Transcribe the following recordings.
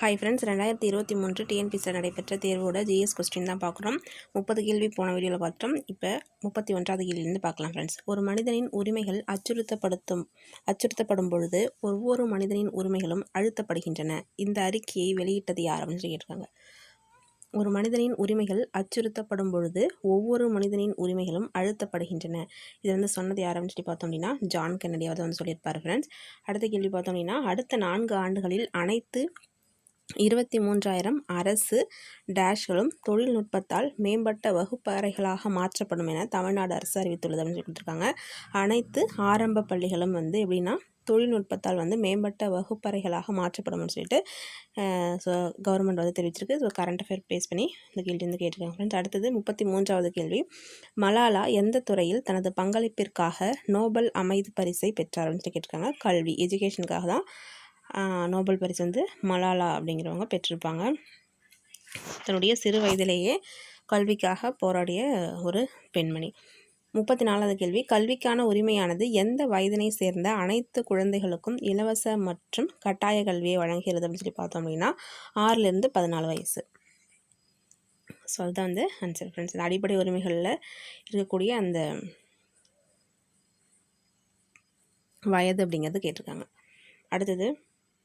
Hi friends ரெண்டாயிரத்தி இருபத்தி மூன்று டிஎன்பிசியில் நடைபெற்ற தேர்வோட ஜிஎஸ் கொஸ்டின் தான் பார்க்குறோம். முப்பது கேள்வி போன வீடியோவில் பார்த்தோம். இப்போ முப்பத்தி ஒன்றாவது கேள்வியிலேருந்து பார்க்கலாம் ஃப்ரெண்ட்ஸ் ஒரு மனிதனின் உரிமைகள் அச்சுறுத்தப்படுத்தும் அச்சுறுத்தப்படும் பொழுது ஒவ்வொரு மனிதனின் உரிமைகளும் அழுத்தப்படுகின்றன. இந்த அறிக்கையை வெளியிட்டது யார் அப்படின்னு சொல்லி கேட்டிருக்காங்க. ஒரு மனிதனின் உரிமைகள் அச்சுறுத்தப்படும் பொழுது ஒவ்வொரு மனிதனின் உரிமைகளும் அழுத்தப்படுகின்றன. இதை வந்து சொன்னது யார் அப்படின்னு சொல்லி பார்த்தோம் அப்படின்னா ஜான் கென்னடி அவர் வந்து சொல்லியிருப்பார் ஃப்ரெண்ட்ஸ் அடுத்த கேள்வி பார்த்தோம் அப்படின்னா அடுத்த நான்கு ஆண்டுகளில் அனைத்து இருபத்தி மூன்றாயிரம் அரசு டேஷ்களும் தொழில்நுட்பத்தால் மேம்பட்ட வகுப்பறைகளாக மாற்றப்படும் என தமிழ்நாடு அரசு அறிவித்துள்ளது அப்படின்னு சொல்லி கொடுத்துருக்காங்க. அனைத்து ஆரம்ப பள்ளிகளும் வந்து எப்படின்னா தொழில்நுட்பத்தால் வந்து மேம்பட்ட வகுப்பறைகளாக மாற்றப்படும்னு சொல்லிட்டு ஸோ கவர்மெண்ட் வந்து தெரிவிச்சிருக்கு. ஸோ கரண்ட் அஃபேர் பேஸ் பண்ணி இந்த கேள்வி வந்து கேட்டிருக்காங்க ஃப்ரெண்ட்ஸ் அடுத்தது முப்பத்தி மூன்றாவது கேள்வி. மலாலா எந்த துறையில் தனது பங்களிப்பிற்காக நோபல் அமைதி பரிசை பெற்றார் அப்படின்னு கேட்டிருக்காங்க. கல்வி எஜுகேஷனுக்காக தான் நோபல் பரிசு வந்து மலாலா அப்படிங்கிறவங்க பெற்றிருப்பாங்க. தன்னுடைய சிறு வயதிலேயே கல்விக்காக போராடிய ஒரு பெண்மணி. முப்பத்தி நாலாவது கேள்வி. கல்விக்கான உரிமையானது எந்த வயதினை சேர்ந்த அனைத்து குழந்தைகளுக்கும் இலவச மற்றும் கட்டாய கல்வியை வழங்குகிறது அப்படின்னு சொல்லி பார்த்தோம் அப்படின்னா ஆறுலேருந்து பதினாலு வயசு. ஸோ அதுதான் வந்து ஆன்சர் ஃப்ரெண்ட்ஸ் அடிப்படை உரிமைகளில் இருக்கக்கூடிய அந்த வயது அப்படிங்கிறது கேட்டிருக்காங்க. அடுத்தது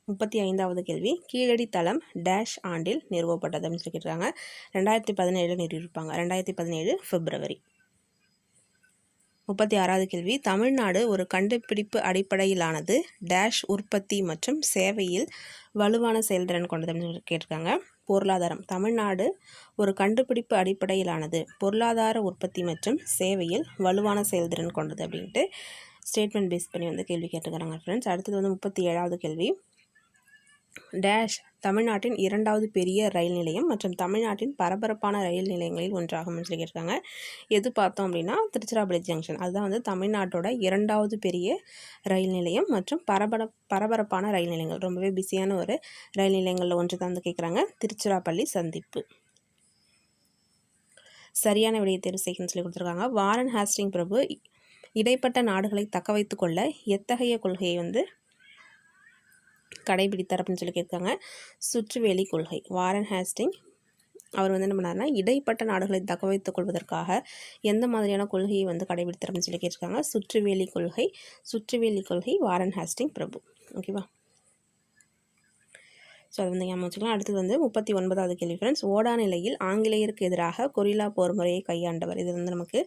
முப்பத்தி ஐந்தாவது கேள்வி. கீழடி தளம் டேஷ் ஆண்டில் நிறுவப்பட்டது அப்படின்னு சொல்லி கேட்டிருக்காங்க ரெண்டாயிரத்தி பதினேழில் நிறுவிருப்பாங்க ரெண்டாயிரத்தி பதினேழு பிப்ரவரி. முப்பத்தி ஆறாவது கேள்வி. தமிழ்நாடு ஒரு கண்டுபிடிப்பு அடிப்படையிலானது டேஷ் உற்பத்தி மற்றும் சேவையில் வலுவான செயல்திறன் கொண்டது அப்படின்னு கேட்டிருக்காங்க. பொருளாதாரம். தமிழ்நாடு ஒரு கண்டுபிடிப்பு அடிப்படையிலானது பொருளாதார உற்பத்தி மற்றும் சேவையில் வலுவான செயல்திறன் கொண்டது அப்படின்ட்டு ஸ்டேட்மெண்ட் பேஸ் பண்ணி வந்து கேள்வி கேட்டுக்கிறாங்க ஃப்ரெண்ட்ஸ் அடுத்தது வந்து முப்பத்தி ஏழாவது கேள்வி. டேஷ் தமிழ்நாட்டின் இரண்டாவது பெரிய ரயில் நிலையம் மற்றும் தமிழ்நாட்டின் பரபரப்பான ரயில் நிலையங்களில் ஒன்றாகும் சொல்லியிருக்காங்க. எது பார்த்தோம் அப்படின்னா திருச்சிராப்பள்ளி ஜங்ஷன் அதுதான் வந்து தமிழ்நாட்டோட இரண்டாவது பெரிய ரயில் நிலையம் மற்றும் பரபர பரபரப்பான ரயில் நிலையங்கள். ரொம்பவே பிஸியான ஒரு ரயில் நிலையங்களில் ஒன்று தான் வந்து கேட்குறாங்க. திருச்சிராப்பள்ளி சந்திப்பு. சரியான விடையை தேர்வு செய்யணும்னு சொல்லி கொடுத்துருக்காங்க. வாரன் ஹாஸ்டிங் பிரபு இடைப்பட்ட நாடுகளை தக்க வைத்துக்கொள்ள எத்தகைய கொள்கையை வந்து கடைபிடித்தார் அப்படின்னு சொல்லி கேட்காங்க சுற்றுவேலி கொள்கை. வாரன் ஹேஸ்டிங் அவர் வந்து என்ன பண்ணார்னா இடைப்பட்ட நாடுகளை தக்க வைத்துக் கொள்வதற்காக எந்த மாதிரியான கொள்கையை வந்து கடைபிடித்தார் அப்படின்னு சொல்லி கேட்டிருக்காங்க. சுற்றுவேலி கொள்கை சுற்றுவேலி கொள்கை வாரன் ஹேஸ்டிங் பிரபு. ஓகேவா? ஸோ அது வந்து ஞாபகம் வச்சுக்கலாம் அடுத்தது வந்து முப்பத்தி ஒன்பதாவது கேள்வி ஃப்ரெண்ட்ஸ் ஓடா நிலையில் ஆங்கிலேயருக்கு எதிராக கொரில்லா போர் முறையை கையாண்டவர். இது வந்து நமக்கு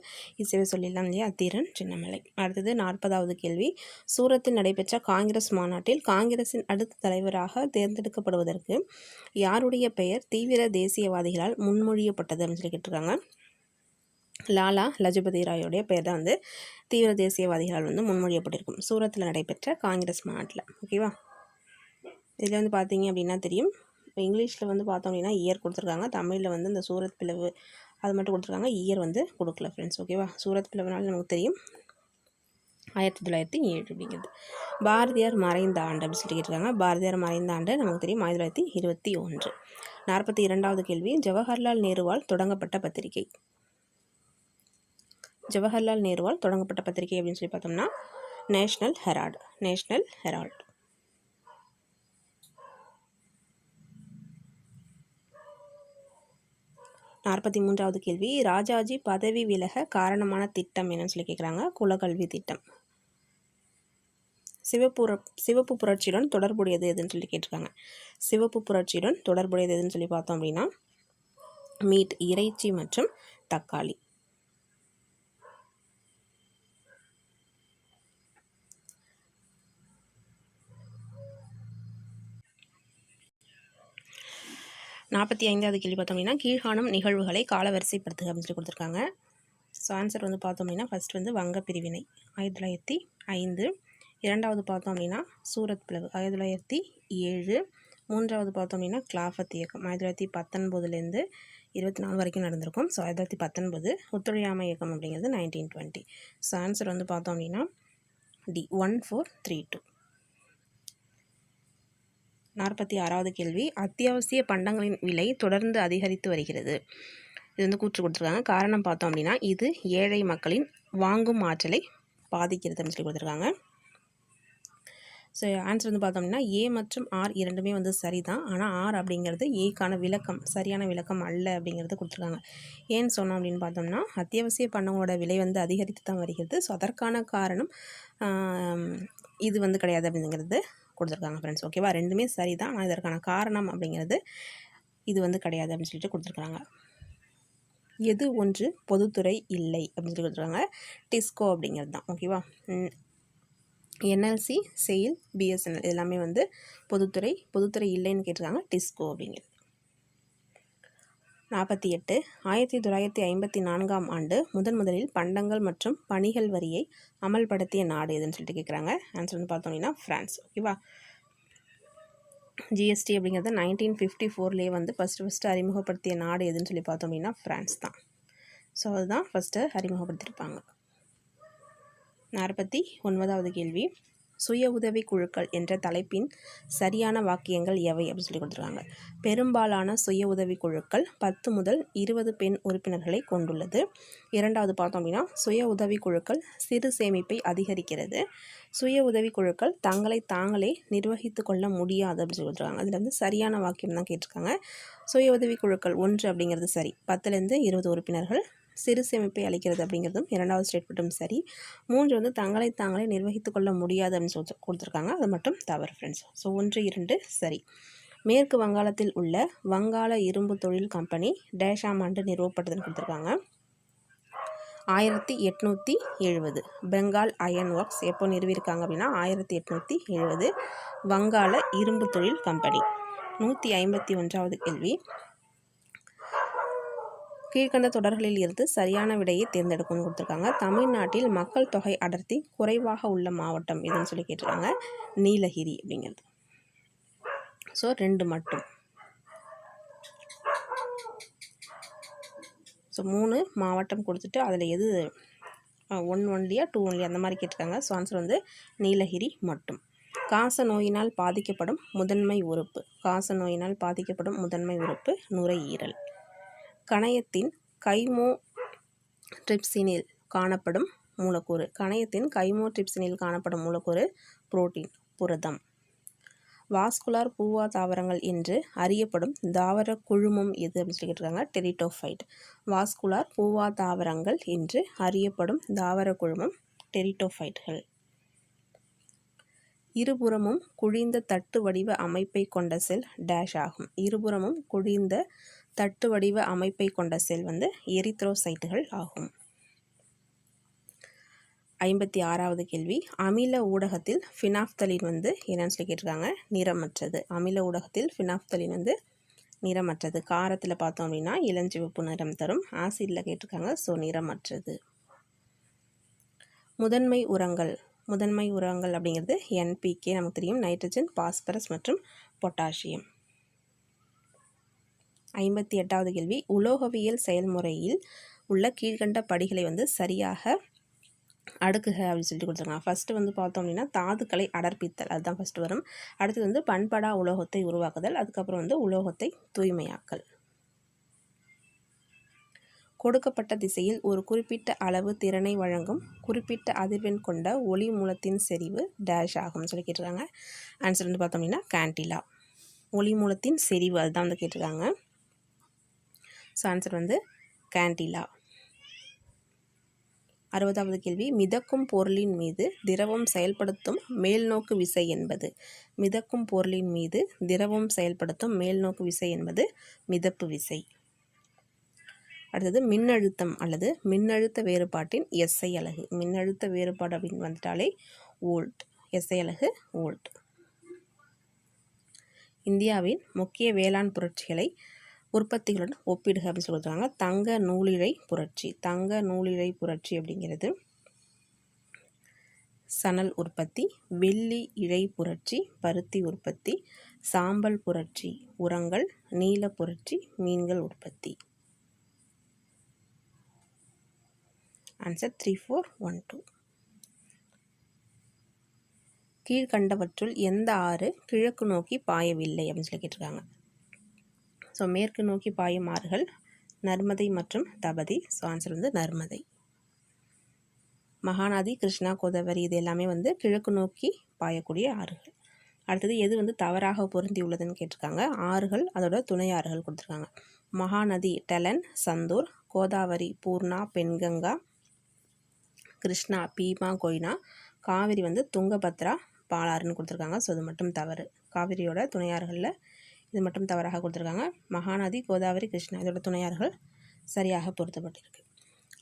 இசைவை சொல்லிடலாம் இல்லையா? அத்தீரன் சின்னமலை. அடுத்தது நாற்பதாவது கேள்வி. சூரத்தில் நடைபெற்ற காங்கிரஸ் மாநாட்டில் காங்கிரஸின் அடுத்த தலைவராக தேர்ந்தெடுக்கப்படுவதற்கு யாருடைய பெயர் தீவிர தேசியவாதிகளால் முன்மொழியப்பட்டது அப்படின்னு சொல்லி கேட்டிருக்காங்க. லாலா லஜபதி ராயோடைய பெயர் தான் வந்து தீவிர தேசியவாதிகளால் வந்து முன்மொழியப்பட்டிருக்கும். சூரத்தில் நடைபெற்ற காங்கிரஸ் மாநாட்டில். ஓகேவா இதில் வந்து பார்த்தீங்க அப்படின்னா தெரியும். இப்போ இங்கிலீஷில் வந்து பார்த்தோம் அப்படின்னா இயர் கொடுத்துருக்காங்க. தமிழில் வந்து இந்த சூரத் பிளவு அது மட்டும் கொடுத்துருக்காங்க. இயர் வந்து கொடுக்கல ஃப்ரெண்ட்ஸ் ஓகேவா சூரத் பிளவுனால நமக்கு தெரியும். ஆயிரத்தி தொள்ளாயிரத்தி ஏழு அப்படிங்கிறது. பாரதியார் மறைந்த ஆண்டு அப்படின்னு சொல்லி கேட்டிருக்காங்க. பாரதியார் மறைந்த ஆண்டு நமக்கு தெரியும். ஆயிரத்தி தொள்ளாயிரத்தி இருபத்தி ஒன்று. நாற்பத்தி இரண்டாவது கேள்வி. ஜவஹர்லால் நேருவால் தொடங்கப்பட்ட பத்திரிகை. ஜவஹர்லால் நேருவால் தொடங்கப்பட்ட பத்திரிகை அப்படின்னு சொல்லி பார்த்தோம்னா நேஷ்னல் ஹெரால்டு நேஷ்னல் ஹெரால்டு நாற்பத்தி மூன்றாவது கேள்வி ராஜாஜி பதவி விலக காரணமான திட்டம் என்னன்னு சொல்லி கேட்குறாங்க குலக்கல்வி திட்டம். சிவப்புற சிவப்பு புரட்சியுடன் தொடர்புடையது எதுன்னு சொல்லி கேட்டிருக்காங்க. சிவப்பு புரட்சியுடன் தொடர்புடையது எதுன்னு சொல்லி பார்த்தோம் அப்படின்னா மீட் இறைச்சி மற்றும் தக்காளி. நாற்பத்தி ஐந்தாவது கேள்வி பார்த்தோம் அப்படின்னா கீழ்காணும் நிகழ்வுகளை காலவரிசைப்படுத்துக அப்படின்னு சொல்லி கொடுத்துருக்காங்க. ஸோ ஆன்சர் வந்து பார்த்தோம் அப்படின்னா ஃபஸ்ட் வந்து வங்க பிரிவினை ஆயிரத்தி தொள்ளாயிரத்தி ஐந்து. இரண்டாவது பார்த்தோம் அப்படின்னா சூரத் பிளவு ஆயிரத்தி தொள்ளாயிரத்தி ஏழு. மூன்றாவது பார்த்தோம் அப்படின்னா கிளாஃபத் இயக்கம் ஆயிரத்தி தொள்ளாயிரத்தி பத்தொன்பதுலேருந்து இருபத்தி நாலு வரைக்கும் நடந்திருக்கும். ஸோ ஆயிரத்தி தொள்ளாயிரத்தி பத்தொன்பது ஒத்துழையாமை இயக்கம் அப்படிங்கிறது நைன்டீன் டுவெண்ட்டி ஸோ ஆன்சர் வந்து பார்த்தோம் அப்படின்னா D one four three two நாற்பத்தி ஆறாவது கேள்வி. அத்தியாவசிய பண்டங்களின் விலை தொடர்ந்து அதிகரித்து வருகிறது. இது வந்து கூற்று கொடுத்துருக்காங்க. காரணம் பார்த்தோம் அப்படின்னா இது ஏழை மக்களின் வாங்கும் ஆற்றலை பாதிக்கிறது அப்படின்னு சொல்லி கொடுத்துருக்காங்க. ஸோ ஆன்சர் வந்து பார்த்தோம்னா ஏ மற்றும் ஆர் இரண்டுமே வந்து சரி தான் ஆனால் ஆர் அப்படிங்கிறது ஏக்கான விளக்கம் சரியான விளக்கம் அல்ல அப்படிங்கிறது கொடுத்துருக்காங்க. ஏன்னு சொன்னோம் அப்படின்னு பார்த்தோம்னா அத்தியாவசிய பண்டங்களோட விலை வந்து அதிகரித்து தான் வருகிறது. ஸோ அதற்கான காரணம் இது வந்து கிடையாது அப்படிங்கிறது கொடுத்துருக்காங்க ஃப்ரெண்ட்ஸ் ஓகேவா ரெண்டுமே சரி தான் ஆனால் இதற்கான காரணம் அப்படிங்கிறது இது வந்து கிடையாது அப்படின்னு சொல்லிட்டு கொடுத்துருக்காங்க. எது ஒன்று பொதுத்துறை இல்லை அப்படின்னு சொல்லி கொடுத்துருக்காங்க. டிஸ்கோ அப்படிங்கிறது தான். ஓகேவா என்எல்சி செயில் பிஎஸ்என்எல் எல்லாமே வந்து பொதுத்துறை பொதுத்துறை இல்லைன்னு கேட்டிருக்காங்க. டிஸ்கோ அப்படிங்கிறது. நாற்பத்தி எட்டு ஆயிரத்தி தொள்ளாயிரத்தி ஐம்பத்தி நான்காம் ஆண்டு முதன் முதலில் பண்டங்கள் மற்றும் பணிகள் வரியை அமல்படுத்திய நாடு எதுன்னு சொல்லிட்டு கேட்குறாங்க ஆன்சர் வந்து பார்த்தோம் அப்படின்னா ஃப்ரான்ஸ் ஓகேவா ஜிஎஸ்டி அப்படிங்கிறது நைன்டீன் ஃபிஃப்டி ஃபோர்லேயே வந்து ஃபஸ்ட்டு ஃபஸ்ட்டு அறிமுகப்படுத்திய நாடு எதுன்னு சொல்லி பார்த்தோம் அப்படின்னா ஃப்ரான்ஸ் தான். ஸோ அதுதான் ஃபஸ்ட்டு அறிமுகப்படுத்தியிருப்பாங்க. நாற்பத்தி ஒன்பதாவது கேள்வி. சுய உதவி குழுக்கள் என்ற தலைப்பின் சரியான வாக்கியங்கள் எவை அப்படின்னு சொல்லி கொடுத்துருக்காங்க. பெரும்பாலான சுய உதவி குழுக்கள் பத்து முதல் இருபது பெண் உறுப்பினர்களை கொண்டுள்ளது. இரண்டாவது பார்த்தோம் அப்படின்னா சுய உதவி குழுக்கள் சிறு சேமிப்பை அதிகரிக்கிறது. சுய உதவி குழுக்கள் தங்களை தாங்களே நிர்வகித்து கொள்ள முடியாது அப்படின்னு சொல்லி கொடுத்துருக்காங்க. அதில் வந்து சரியான வாக்கியம் தான் கேட்டிருக்காங்க. சுய உதவி குழுக்கள் ஒன்று அப்படிங்கிறது சரி. பத்துலேருந்து இருபது உறுப்பினர்கள் சிறு சேமிப்பை அளிக்கிறது அப்படிங்கிறதும் இரண்டாவது ஸ்டேட்மெண்ட்டும் சரி. மூன்று வந்து தங்களை தாங்களே நிர்வகித்து கொள்ள முடியாது அப்படின்னு சொல்லி கொடுத்துருக்காங்க. அது மட்டும் தவறு ஃப்ரெண்ட்ஸ் ஸோ ஒன்று இரண்டு சரி. மேற்கு வங்காளத்தில் உள்ள வங்காள இரும்பு தொழில் கம்பெனி டேஷாம் ஆண்டு நிறுவப்பட்டதுன்னு கொடுத்துருக்காங்க. ஆயிரத்தி எட்நூற்றி எழுபது பெங்கால் அயன் ஒர்க்ஸ் எப்போ நிறுவியிருக்காங்க அப்படின்னா ஆயிரத்தி எட்நூற்றி எழுபது வங்காள இரும்பு தொழில் கம்பெனி நூற்றி ஐம்பத்தி ஒன்றாவது கேள்வி. கீழ்கண்ட தொடர்களில் இருந்து சரியான விடையை தேர்ந்தெடுக்கணும்னு கொடுத்துருக்காங்க. தமிழ்நாட்டில் மக்கள் தொகை அடர்த்தி குறைவாக உள்ள மாவட்டம் எதுன்னு சொல்லி கேட்டிருக்காங்க. நீலகிரி அப்படிங்கிறது. ஸோ ரெண்டு மட்டும். ஸோ மூணு மாவட்டம் கொடுத்துட்டு அதில் எது ஒன் ஒன்லியா டூ ஒன்லியா அந்த மாதிரி கேட்டிருக்காங்க. ஸோ ஆன்சர் வந்து நீலகிரி மட்டும். காச நோயினால் பாதிக்கப்படும் முதன்மை உறுப்பு. காச நோயினால் பாதிக்கப்படும் முதன்மை உறுப்பு நுரையீரல். கணையத்தின் கைமோ ட்ரிப்சினில் காணப்படும் மூலக்கூறு. கணையத்தின் கைமோ ட்ரிப்சினில் காணப்படும் மூலக்கூறு புரோட்டீன் புரதம். வாஸ்குலார் பூவா தாவரங்கள் என்று அறியப்படும் தாவர குழுமம் எது அப்படின்னு சொல்லி கேட்டிருக்காங்க டெரிட்டோஃபைட். வாஸ்குலார் பூவா தாவரங்கள் என்று அறியப்படும் தாவர குழுமம் டெரிட்டோஃபைட்கள். இருபுறமும் குழிந்த தட்டு வடிவ அமைப்பை கொண்ட செல் டேஷ் ஆகும். இருபுறமும் குழிந்த தட்டு வடிவ அமைப்பை கொண்ட செல் வந்து எரித்ரோசைட்டுகள் ஆகும். ஐம்பத்தி ஆறாவது கேள்வி. அமில ஊடகத்தில் ஃபினாப்தலின் வந்து என்னன்னு சொல்லி கேட்டிருக்காங்க நிறமற்றது. அமில ஊடகத்தில் ஃபினாப்தலின் வந்து நிறமற்றது. காரத்தில் பார்த்தோம் அப்படின்னா இளஞ்சிவப்பு நிறம் தரும். ஆசிடில் கேட்டிருக்காங்க ஸோ நிறமற்றது. முதன்மை உரங்கள். முதன்மை உரங்கள் அப்படிங்கிறது என்பிகே நமக்கு தெரியும். நைட்ரஜன் பாஸ்பரஸ் மற்றும் பொட்டாசியம். ஐம்பத்தி எட்டாவது கேள்வி. உலோகவியல் செயல்முறையில் உள்ள கீழ்கண்ட படிகளை வந்து சரியாக அடுக்குக அப்படின்னு சொல்லிட்டு கொடுத்துருக்காங்க. ஃபஸ்ட்டு வந்து பார்த்தோம் அப்படின்னா தாதுக்களை அடர்ப்பித்தல். அதுதான் ஃபஸ்ட்டு வரும். அடுத்தது வந்து பண்படா உலோகத்தை உருவாக்குதல். அதுக்கப்புறம் வந்து உலோகத்தை தூய்மையாக்கல். கொடுக்கப்பட்ட திசையில் ஒரு குறிப்பிட்ட அளவு திறனை வழங்கும் குறிப்பிட்ட அதிர்வெண் கொண்ட ஒளி மூலத்தின் செறிவு டேஷ் ஆகும்னு சொல்லி கேட்டிருக்காங்க. ஆன்சர் வந்து பார்த்தோம் அப்படின்னா கேண்டிலா ஒளி மூலத்தின் செறிவு அதுதான் வந்து கேட்டிருக்காங்க. ஸோ ஆன்சர் வந்து கேண்டிலா அறுபதாவது கேள்வி. மிதக்கும் பொருளின் மீது திரவம் செயல்படுத்தும் மேல்நோக்கு விசை என்பது. மிதக்கும் பொருளின் மீது திரவம் செயல்படுத்தும் மேல்நோக்கு விசை என்பது மிதப்பு விசை. அடுத்தது மின்னழுத்தம் அல்லது மின்னழுத்த வேறுபாட்டின் எஸ்ஐ அலகு. மின்னழுத்த வேறுபாடு அப்படின்னு வந்துட்டாலே வோல்ட் எஸ்ஐ அலகு வோல்ட் இந்தியாவின் முக்கிய வேளாண் புரட்சிகளை உற்பத்திகளுடன் ஒப்பிடுக அப்படின்னு சொல்லியிருக்காங்க தங்க நூலிழை புரட்சி. தங்க நூலிழை புரட்சி அப்படிங்கிறது சணல் உற்பத்தி வெள்ளி இழை புரட்சி பருத்தி உற்பத்தி சாம்பல் புரட்சி உரங்கள் நீல புரட்சி மீன்கள் உற்பத்தி. Answer three four one two கீழ்கண்டவற்றுள் எந்த ஆறு கிழக்கு நோக்கி பாயவில்லை அப்படின்னு சொல்லி கேட்டிருக்காங்க. ஸோ மேற்கு நோக்கி பாயும் ஆறுகள் நர்மதை மற்றும் தபதி. ஸோ ஆன்சர் வந்து நர்மதை. மகாநதி கிருஷ்ணா கோதாவரி இது எல்லாமே வந்து கிழக்கு நோக்கி பாயக்கூடிய ஆறுகள். அடுத்தது எது வந்து தவறாக பொருந்தி உள்ளதுன்னு கேட்டிருக்காங்க. ஆறுகள் அதோட துணை ஆறுகள் கொடுத்துருக்காங்க. மகாநதி டெலன் சந்தூர் கோதாவரி பூர்ணா பெண்கங்கா கிருஷ்ணா பீமா கொய்னா காவிரி வந்து துங்கபத்ரா பாலாறுன்னு கொடுத்துருக்காங்க. ஸோ அது மட்டும் தவறு. காவிரியோட துணையாறுகளில் இது மட்டும் தவறாக கொடுத்துருக்காங்க. மகாநதி கோதாவரி கிருஷ்ணா இதோட துணையார்கள் சரியாக பொருத்தப்பட்டிருக்கு.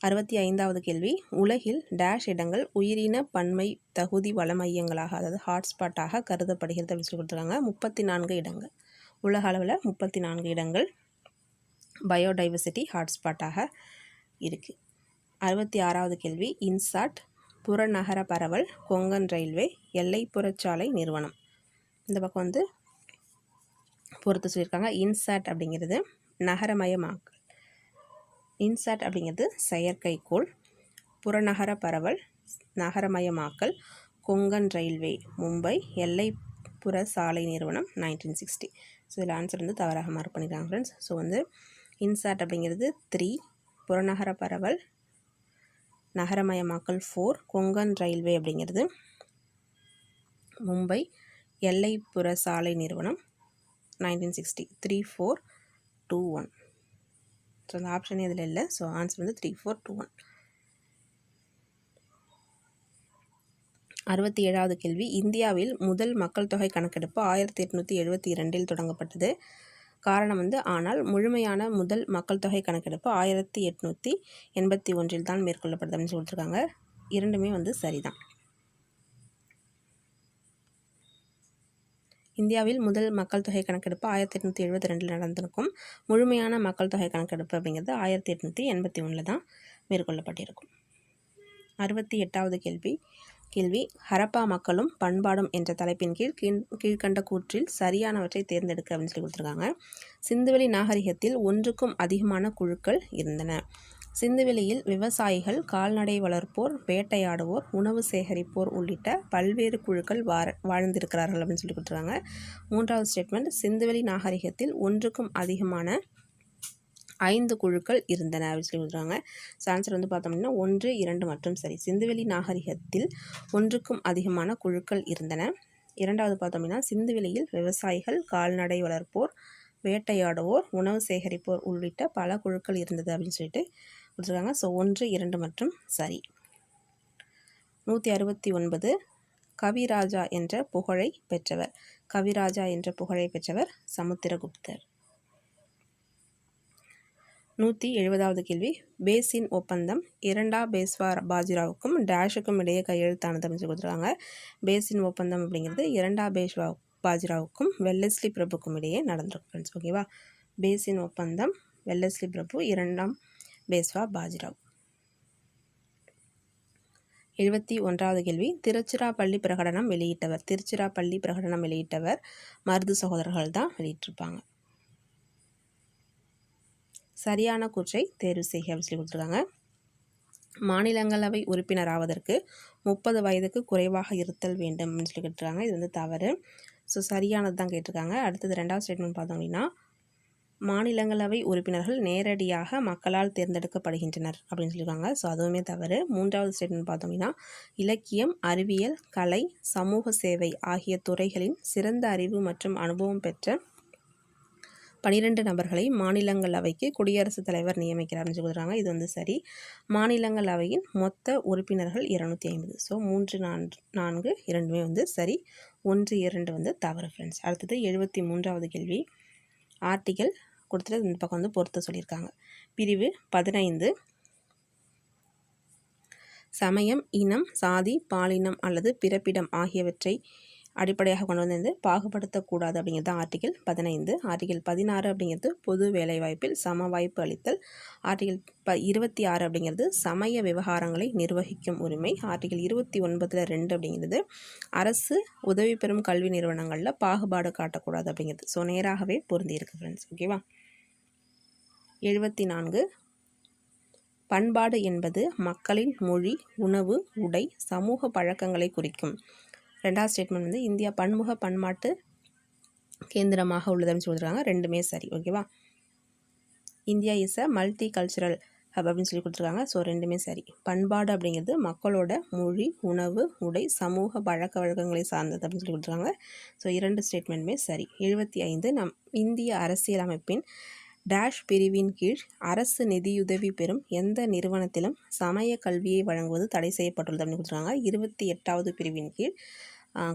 அறுபத்தி ஐந்தாவது கேள்வி. உலகில் டேஷ் இடங்கள் உயிரின பன்மை தகுதி வள மையங்களாக அதாவது ஹாட்ஸ்பாட்டாக கருதப்படுகிறது அப்படின்னு சொல்லி கொடுத்துருக்காங்க. முப்பத்தி நான்கு இடங்கள். உலக அளவில் முப்பத்தி நான்கு இடங்கள் பயோடைவர்சிட்டி ஹாட்ஸ்பாட்டாக இருக்குது அறுபத்தி ஆறாவது கேள்வி. இன்சாட் புறநகர பரவல் கொங்கன் ரயில்வே எல்லைப்புறச்சாலை நிறுவனம். இந்த பக்கம் வந்து பொறுத்து சொல்லியிருக்காங்க. இன்சாட் அப்படிங்கிறது நகரமயமாக்கல். இன்சாட் அப்படிங்கிறது செயற்கைக்கோள் புறநகர பரவல் நகரமயமாக்கல் கொங்கன் ரயில்வே மும்பை எல்லைப்புற சாலை நிறுவனம் நைன்டீன் சிக்ஸ்டி. ஸோ இதில் ஆன்சர் வந்து தவறாக மார்க் பண்ணியிருக்காங்க ஃப்ரெண்ட்ஸ் ஸோ வந்து இன்சாட் அப்படிங்கிறது த்ரீ புறநகர பரவல் நகரமயமாக்கல் ஃபோர் கொங்கன் ரயில்வே அப்படிங்கிறது மும்பை எல்லைப்புற சாலை நிறுவனம் nineteen sixty three four two one so அந்த ஆப்ஷனே இதில் இல்லை. ஸோ ஆன்சர் வந்து த்ரீ ஃபோர் டூ ஒன் அறுபத்தி ஏழாவது கேள்வி. இந்தியாவில் முதல் மக்கள் தொகை கணக்கெடுப்பு ஆயிரத்தி எட்நூற்றி எழுபத்தி இரண்டில் தொடங்கப்பட்டது. காரணம் வந்து ஆனால் முழுமையான முதல் மக்கள் தொகை கணக்கெடுப்பு ஆயிரத்தி எட்நூற்றி எண்பத்தி ஒன்றில் தான் மேற்கொள்ளப்படுது அப்படின்னு சொல்லியிருக்காங்க இரண்டுமே வந்து சரிதான். இந்தியாவில் முதல் மக்கள் தொகை கணக்கெடுப்பு ஆயிரத்தி எட்நூற்றி எழுபத்தி ரெண்டில் நடந்திருக்கும். முழுமையான மக்கள் தொகை கணக்கெடுப்பு அப்படிங்கிறது ஆயிரத்தி எட்நூற்றி எண்பத்தி ஒன்றில் தான் மேற்கொள்ளப்பட்டிருக்கும். அறுபத்தி எட்டாவது கேள்வி. கேள்வி ஹரப்பா மக்களும் பண்பாடும் என்ற தலைப்பின் கீழ் கீழ் கீழ்கண்ட கூற்றில் சரியானவற்றை தேர்ந்தெடுக்க அப்படின்னு சொல்லி கொடுத்துருக்காங்க. சிந்துவெளி நாகரிகத்தில் ஒன்றுக்கும் அதிகமான குழுக்கள் இருந்தன. சிந்துவெளியில் விவசாயிகள் கால்நடை வளர்ப்போர் வேட்டையாடுவோர் உணவு சேகரிப்போர் உள்ளிட்ட பல்வேறு குழுக்கள் வாழ வாழ்ந்திருக்கிறார்கள் அப்படின்னு சொல்லி கொடுத்துருக்காங்க. மூன்றாவது ஸ்டேட்மெண்ட் சிந்துவெளி நாகரிகத்தில் ஒன்றுக்கும் அதிகமான ஐந்து குழுக்கள் இருந்தன அப்படின்னு சொல்லி கொடுக்குறாங்க ஸோ ஆன்சர் வந்து பார்த்தோம்னா ஒன்று இரண்டு மற்றும் சரி. சிந்துவெளி நாகரிகத்தில் ஒன்றுக்கும் அதிகமான குழுக்கள் இருந்தன. இரண்டாவது பார்த்தோம்னா சிந்துவெளியில் விவசாயிகள் கால்நடை வளர்ப்போர் வேட்டையாடுவோர் உணவு சேகரிப்போர் உள்ளிட்ட பல குழுக்கள் இருந்தது அப்படின்னு சொல்லிட்டு கொடுத்துருக்காங்க. ஸோ ஒன்று இரண்டு மற்றும் சரி. நூற்றி அறுபத்தி ஒன்பது கவிராஜா என்ற புகழை பெற்றவர். கவிராஜா என்ற புகழை பெற்றவர் சமுத்திரகுப்தர். நூற்றி எழுபதாவது கேள்வி. பேசின் ஒப்பந்தம் இரண்டா பேஸ்வா பாஜிராவுக்கும் டேஷுக்கும் இடையே கையெழுத்தானது அமைச்சு கொடுத்துருக்காங்க. பேசின் ஒப்பந்தம் அப்படிங்கிறது இரண்டா பேஷ்வா பாஜிராவுக்கும் வெல்லஸ்லி பிரபுக்கும் இடையே நடந்திருக்கு ஃப்ரெண்ட்ஸ் ஓகேவா பேசின் ஒப்பந்தம் வெல்லஸ்லி பிரபு இரண்டாம் பேஸ்வா பாஜிராவ். எழுபத்தி ஒன்றாவது கேள்வி. திருச்சிராப்பள்ளி பிரகடனம் வெளியிட்டவர். திருச்சிராப்பள்ளி பிரகடனம் வெளியிட்டவர் மருது சகோதரர்கள் தான் வெளியிட்டிருப்பாங்க. சரியான கூற்றை தேர்வு செய்க அப்படின்னு சொல்லி கொடுத்துருக்காங்க. மாநிலங்களவை உறுப்பினர் ஆவதற்கு முப்பது வயதுக்கு குறைவாக இருத்தல் வேண்டும் அப்படின்னு சொல்லி கேட்டிருக்காங்க. இது வந்து தவறு. ஸோ சரியானது தான் கேட்டிருக்காங்க. அடுத்தது ரெண்டாவது ஸ்டேட்மெண்ட் பார்த்தோம் அப்படின்னா மாநிலங்களவை உறுப்பினர்கள் நேரடியாக மக்களால் தேர்ந்தெடுக்கப்படுகின்றனர் அப்படின்னு சொல்லியிருக்காங்க. ஸோ அதுவுமே தவறு. மூன்றாவது ஸ்டேட்மெண்ட் பார்த்தோம்னா இலக்கியம் அறிவியல் கலை சமூக சேவை ஆகிய துறைகளின் சிறந்த அறிவு மற்றும் அனுபவம் பெற்ற பனிரெண்டு நபர்களை மாநிலங்களவைக்கு குடியரசுத் தலைவர் நியமிக்கிறார்னு சொல்கிறாங்க இது வந்து சரி. மாநிலங்களவையின் மொத்த உறுப்பினர்கள் இருநூத்தி ஐம்பது. ஸோ மூன்று நான்கு நான்கு இரண்டுமே வந்து சரி. ஒன்று இரண்டு வந்து தவறு ஃப்ரெண்ட்ஸ் அடுத்தது எழுபத்தி மூன்றாவது கேள்வி. ஆர்டிகல் கொடுத்துட்டு இந்த பக்கம் வந்து பொறுத்த சொல்லியிருக்காங்க. பிரிவு பதினைந்து. சமயம் இனம் சாதி பாலினம் அல்லது பிறப்பிடம் ஆகியவற்றை அடிப்படையாக கொண்டு வந்து பாகுபடுத்தக்கூடாது அப்படிங்கிறது தான் பதினைந்து. ஆர்டிகிள் பதினாறு அப்படிங்கிறது பொது வேலைவாய்ப்பில் சம வாய்ப்பு அளித்தல். ஆர்டிகிள் ப இருபத்தி ஆறு அப்படிங்கிறது சமய விவகாரங்களை நிர்வகிக்கும் உரிமை. ஆர்டிகிள் இருபத்தி ஒன்பதில் ரெண்டு அப்படிங்கிறது அரசு உதவி பெறும் கல்வி நிறுவனங்களில் பாகுபாடு காட்டக்கூடாது அப்படிங்கிறது. ஸோ நேராகவே பொருந்தியிருக்கு ஃப்ரெண்ட்ஸ் ஓகேவா எழுபத்தி நான்கு பண்பாடு என்பது மக்களின் மொழி உணவு உடை சமூக பழக்கங்களை குறிக்கும். ரெண்டாவது ஸ்டேட்மெண்ட் வந்து இந்தியா பன்முக பண்பாட்டு கேந்திரமாக உள்ளதுன்னு சொல்லியிருக்காங்க ரெண்டுமே சரி ஓகேவா? India is a multi cultural hub அப்படின்னு சொல்லி கொடுத்துருக்காங்க. ஸோ ரெண்டுமே சரி. பண்பாடு அப்படிங்கிறது மக்களோட மொழி உணவு உடை சமூக பழக்க வழக்கங்களை சார்ந்தது அப்படின்னு சொல்லி கொடுத்துருக்காங்க. ஸோ இரண்டு ஸ்டேட்மெண்ட்டுமே சரி. எழுபத்தி ஐந்து நம் இந்திய அரசியலமைப்பின் டேஷ் பிரிவின் கீழ் அரசு நிதியுதவி பெறும் எந்த நிறுவனத்திலும் சமய கல்வியை வழங்குவது தடை செய்யப்பட்டுள்ளது அப்படின்னு கொடுத்துருக்காங்க. இருபத்தி எட்டாவது பிரிவின் கீழ்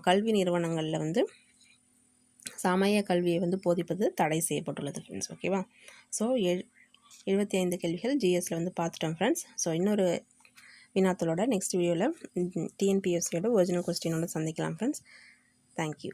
கல்வி நிறுவனங்களில் வந்து சமய கல்வியை வந்து போதிப்பது தடை செய்யப்பட்டுள்ளது ஃப்ரெண்ட்ஸ் ஓகேவா ஸோ எழு எழுபத்தி ஐந்து கேள்விகள் ஜிஎஸ்சில் வந்து பார்த்துட்டோம் ஃப்ரெண்ட்ஸ் ஸோ இன்னொரு வினாத்தலோட நெக்ஸ்ட் வீடியோவில் டிஎன்பிஎஸ்சியோட ஒரிஜினல் கொஸ்டினோட சந்திக்கலாம் ஃப்ரெண்ட்ஸ் தேங்க்யூ